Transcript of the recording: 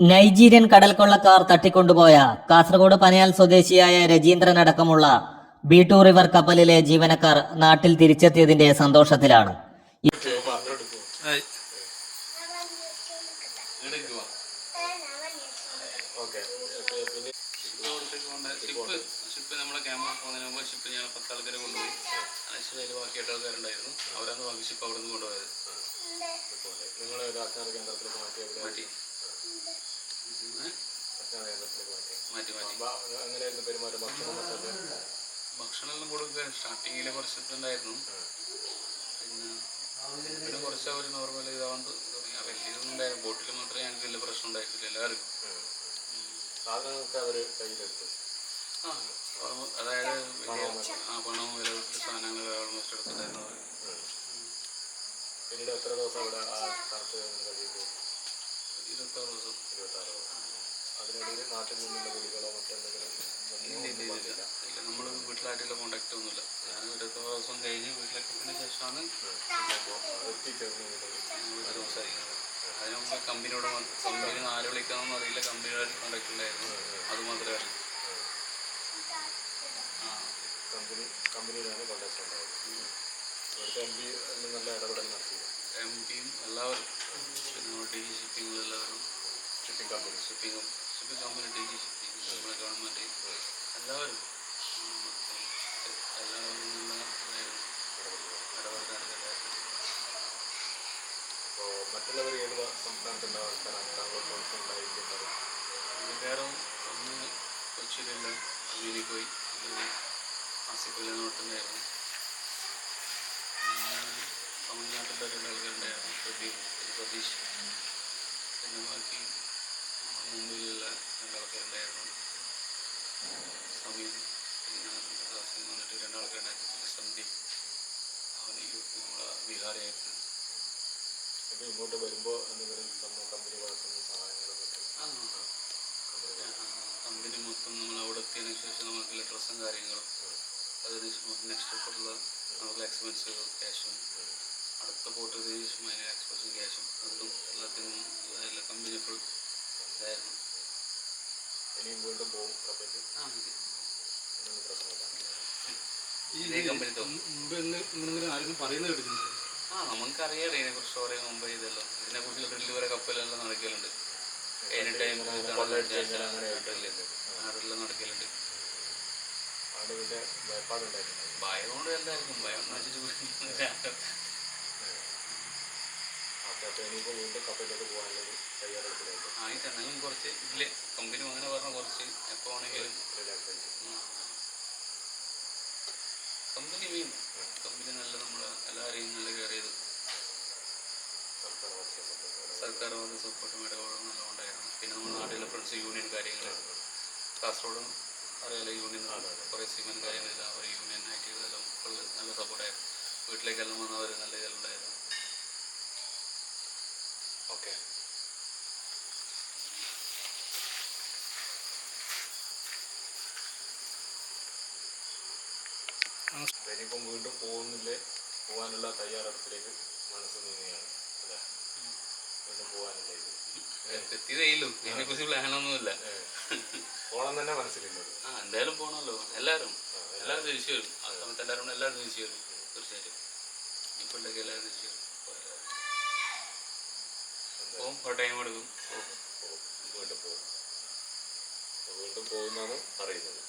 Nigerian കടൽക്കൊള്ളക്കാർ തട്ടിക്കൊണ്ടുപോയ കാസർഗോഡ് പനയാൽ സ്വദേശിയായ രജീന്ദ്രൻ അടക്കമുള്ള ബി ടു റിവർ കപ്പലിലെ ജീവനക്കാർ നാട്ടിൽ തിരിച്ചെത്തിയതിന്റെ സന്തോഷത്തിലാണ്. അവരാണ് ബാക്കി അവിടെ നിന്ന് കൊണ്ടുപോയത് ആത്മാർ കേന്ദ്രത്തിലേക്ക് മാറ്റി മാറ്റി മാറ്റി. പെരുമാറ്റം. ഭക്ഷണം ഭക്ഷണമെല്ലാം കൊടുക്കുക സ്റ്റാർട്ടിങ്ങിലെ കുറച്ച് ഉണ്ടായിരുന്നു പിന്നെ പിന്നെ കുറച്ച് അവർ നോർമൽ ഇതാവാൻ തുടങ്ങി. വലിയതൊന്നും ഉണ്ടായിരുന്നു ബോട്ടിൽ മാത്രമേ ഞങ്ങൾക്ക് വലിയ പ്രശ്നം ഉണ്ടായിട്ടില്ല എല്ലാവർക്കും. സാധനങ്ങളൊക്കെ അവർ കയ്യിലെടുത്തു. ആ അതായത് ആ പണവും വില സാധനങ്ങൾ ഓൾമോസ്റ്റ് എടുത്തിട്ടുണ്ടായിരുന്നു അവർ പിന്നീട് എത്ര ദിവസം അവിടെ ആ സ്ഥലത്ത് കഴിയുമ്പോൾ? ഇരുപത്താറ് ദിവസം. ഇരുപത്താറ് ദിവസം. അതിനിടയിൽ നാട്ടിൽ നിന്നുള്ള വിളികളോ മറ്റെന്തെങ്കിലും ഇല്ല ഇല്ല ഇല്ല ഇല്ല. ഇല്ല നമ്മൾ വീട്ടിലായിട്ടുള്ള കോണ്ടാക്റ്റ് ഒന്നുമില്ല. ഞാൻ ഇരുപത്താറ് ദിവസം കഴിഞ്ഞ് വീട്ടിലെത്തിയതിന് ശേഷമാണ് എത്തിച്ചേർന്നുണ്ടെങ്കിൽ വീട്ടിൽ സംസാരിക്കുന്നത് അതിന് മുമ്പ് കമ്പനിയോട് കമ്പനി ആരെ വിളിക്കാമെന്ന് അറിയില്ല. കമ്പനിയോട് കോണ്ടാക്ട് ഉണ്ടായിരുന്നു. അത് മാത്രമേ അറിയൂ കമ്പനി കമ്പനിയിലാണ് കോണ്ടാക്ട് ഉണ്ടായത്. ഇവിടുത്തെ എം പി നല്ല ഇടപെടൽ നടത്തി എം പിയും എല്ലാവരും. പിന്നെ D G ഷിപ്പിങ്ങിലെല്ലാവരും shipping company shipping G shipping നമ്മുടെ ഗവൺമെന്റ് എല്ലാവരും. എല്ലാവരും മറ്റുള്ളവർ ഏത് ആൾക്കാരാണ്? താങ്കൾ ഉണ്ടായിരിക്കുന്നത് വേറെ ഒന്ന് കൊച്ചിയിലുള്ള അമീനി പോയി. ആസിഫിലെ നോട്ടുണ്ടായിരുന്നു തമിഴ്നാട്ടിലെ രണ്ട് ആൾക്കാരുണ്ടായിരുന്നു പ്രതീഷ്. പിന്നെ ബാക്കി മുംബൈയിലുള്ള രണ്ട് ആൾക്കാരുണ്ടായിരുന്നു സമീർ പിന്നെ ദാസിൽ വന്നിട്ട് രണ്ടാൾക്കാരുണ്ടായിരുന്നു പിന്നെ സന്ദീപ് അവന് നമ്മളെ ബീഹാറിയായിരുന്നു അപ്പോൾ ഇങ്ങോട്ട് വരുമ്പോൾ എന്തെങ്കിലും നമ്മൾ കമ്പനി ആ. കമ്പനി മൊത്തം നമ്മൾ അവിടെ എത്തിയതിനു ശേഷം നമുക്കുള്ള ഡ്രസ്സും കാര്യങ്ങളും അതിന് ശേഷം നെക്സ്റ്റ് പോയിട്ടുള്ള നമുക്ക് എക്സ്പെൻസ് ക്യാഷും അടുത്ത പോട്ട് ശേഷം അതിന് എക്സ്പെൻസും ക്യാഷും അതും എല്ലാത്തിനും എല്ലാ കമ്പനി ഫുൾ ഇതായിരുന്നു ഇനിയും വീണ്ടും പോകും കപ്പലിൽ ആ ഇത് പ്രശ്നമില്ല ആരെങ്കിലും പറയുന്നത് കേട്ടിട്ടുണ്ട് ആ നമുക്കറിയാലോ ഇതിനെക്കുറിച്ച് കുറേ മുമ്പ് ഇതല്ലോ. ഇതിനെക്കുറിച്ച് ഡ്രില്ല് വരെ കപ്പലെല്ലാം നടക്കലുണ്ട്. Any time നാട്ടിലെല്ലാം നടക്കലുണ്ട്. അവിടെ പിന്നെ ഭയപ്പാടുണ്ടായിട്ടുണ്ട് ഭയം കൊണ്ട് എന്തായിരിക്കും ഭയം എന്ന് വെച്ചിട്ട് അപ്പോൾ ഇനിയിപ്പോൾ വീണ്ടും കപ്പലിലേക്ക് പോകാനുള്ളൊരു തയ്യാറെടുപ്പിലായിട്ട് ആയിട്ടെന്നാലും കുറച്ച് ഇതിൽ കമ്പനി അങ്ങനെ പറഞ്ഞ കുറച്ച് എപ്പോൾ ആണെങ്കിലും റിലാക്സേഷൻ കമ്പനി മീൻ കമ്പനി നല്ല നമ്മൾ എല്ലാവരെയും നല്ല കെയർ ചെയ്തു സർക്കാർ വന്ന് സപ്പോർട്ടും ഇടപെടലും നല്ല ഉണ്ടായിരുന്നു. പിന്നെ നമ്മുടെ നാട്ടിലെ ഫ്രണ്ട്സ് യൂണിയൻ കാര്യങ്ങൾ കാസർഗോഡും അറിയാലോ യൂണിയൻ കുറേ സിമെന്റ് കാര്യങ്ങളെല്ലാം അവർ യൂണിയൻ ആയിട്ട് ഇതെല്ലാം നല്ല സപ്പോർട്ടായിരുന്നു വീട്ടിലേക്കെല്ലാം വന്നവർ നല്ല ഇതെല്ലാം ഓക്കെ. ഇനിയിപ്പം വീണ്ടും പോകുന്നില്ലേ? പോകാനുള്ള തയ്യാറെടുപ്പിലേക്ക് മനസ്സ് നീങ്ങുകയാണ് അല്ലേ? വീണ്ടും പോകാനുള്ള ഇത്? എത്തിയതേയില്ലൂ ഇതിനെക്കുറിച്ച് പ്ലാനൊന്നുമില്ല. പോകണം തന്നെ മനസ്സിലുള്ളത് ആ എന്തായാലും പോകണമല്ലോ എല്ലാവരും. എല്ലാവരും. തിരിച്ചു വരും. ആ. സമയത്ത് എല്ലാവരും എല്ലാവരും തിരിച്ചു വരും. തീർച്ചയായിട്ടും ഇപ്പോഴത്തേക്ക് എല്ലാവരും തിരിച്ചു വരും. പോകും എടുക്കും. പോകും. വീണ്ടും പോകും വീണ്ടും പോകുന്നതാണ് അറിയുന്നത്